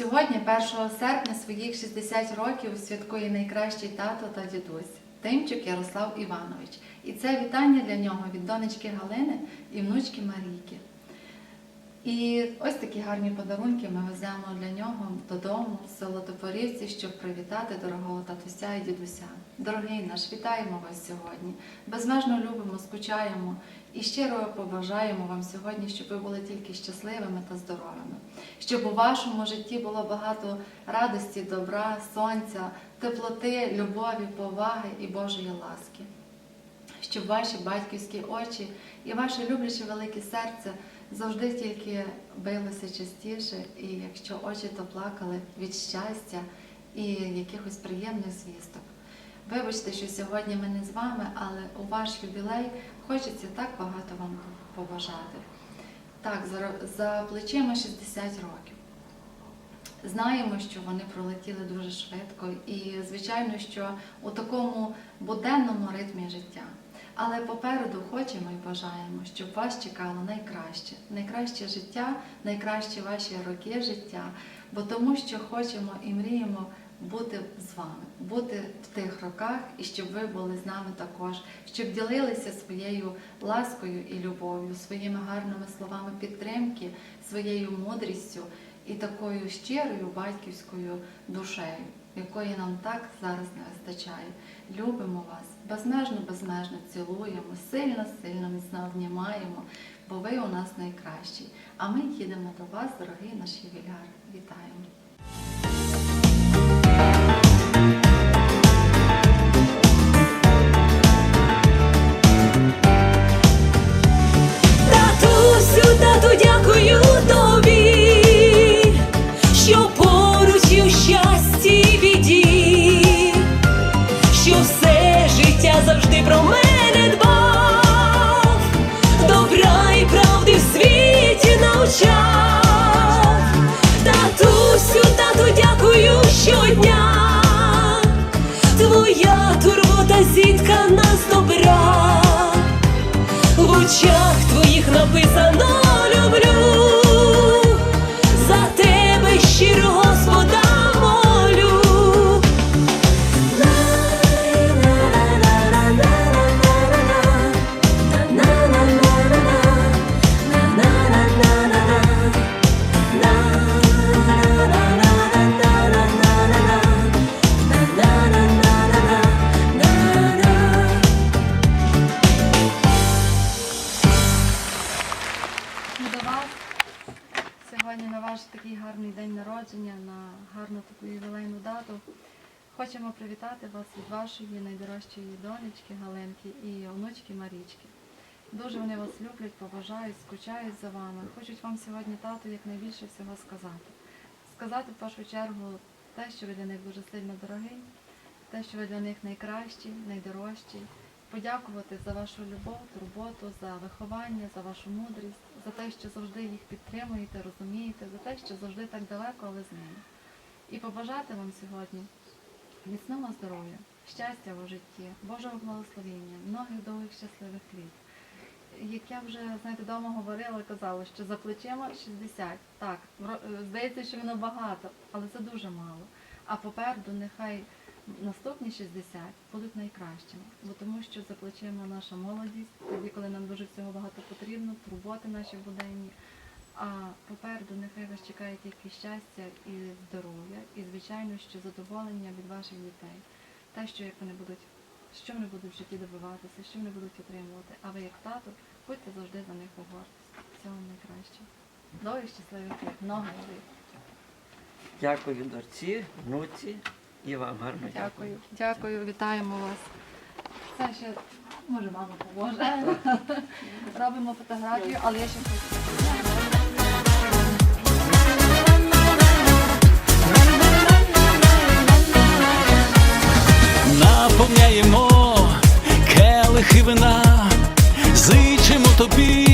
Сьогодні, 1 серпня, своїх 60 років святкує найкращий тато та дідусь Тимчик Ярослав Іванович. І це вітання для нього від донечки Галини і внучки Марійки. І ось такі гарні подарунки ми веземо для нього додому в село Топорівці, щоб привітати дорогого татуся і дідуся. Дорогий наш, вітаємо вас сьогодні. Безмежно любимо, скучаємо і щиро побажаємо вам сьогодні, щоб ви були тільки щасливими та здоровими, щоб у вашому житті було багато радості, добра, сонця, теплоти, любові, поваги і Божої ласки щоб ваші батьківські очі і ваше любляче велике серце завжди тільки билося частіше, і якщо очі, то плакали від щастя і якихось приємних звісток. Вибачте, що сьогодні ми не з вами, але у ваш ювілей хочеться так багато вам побажати. Так, за, за плечима 60 років. Знаємо, що вони пролетіли дуже швидко, і звичайно, що у такому буденному ритмі життя. Але попереду хочемо і бажаємо, щоб вас чекало найкраще, найкраще життя, найкращі ваші роки життя, бо тому, що хочемо і мріємо бути з вами, бути в тих роках, і щоб ви були з нами також, щоб ділилися своєю ласкою і любов'ю, своїми гарними словами підтримки, своєю мудрістю і такою щирою батьківською душею, якої нам так зараз не вистачає. Любимо вас, безмежно, безмежно цілуємо, сильно, сильно міцно обнімаємо, бо ви у нас найкращі. А ми їдемо до вас, дорогий наш ювіляр. Вітаємо! Народження, на гарну таку ювілейну дату. Хочемо привітати вас від вашої найдорожчої донечки Галинки і онучки Марічки. Дуже вони вас люблять, поважають, скучають за вами. Хочуть вам сьогодні тату якнайбільше всього сказати. Сказати в першу чергу те, що ви для них дуже сильно дорогий, те, що ви для них найкращі, найдорожчі. Подякувати за вашу любов, турботу, за виховання, за вашу мудрість, за те, що завжди їх підтримуєте, розумієте, за те, що завжди так далеко, але з ними. І побажати вам сьогодні міцного здоров'я, щастя у житті, Божого благословення, многих довгих щасливих літ. Як я вже знаєте, вдома говорила, казала, що за плечима 60. Так, здається, що воно багато, але це дуже мало. А попереду нехай наступні 60 будуть найкращими, бо тому що за плечима наша молодість, тоді, коли нам дуже всього багато потрібно, турботи наші буденні. А попереду нехай вас чекає тільки щастя і здоров'я, і звичайно, що задоволення від ваших дітей. Те, що як вони будуть, що вони будуть в житті добиватися, що вони будуть отримувати. А ви як тато, будьте завжди за них у гордість. Всього найкраще. Довгих щасливих много літ. Дякую дочці, внуці і вам гарно. Дякую. Дякую, вітаємо вас. Це ще, може, мама поможе. Робимо фотографію, але я ще хочу. Наповняємо келихи вина, зичимо тобі.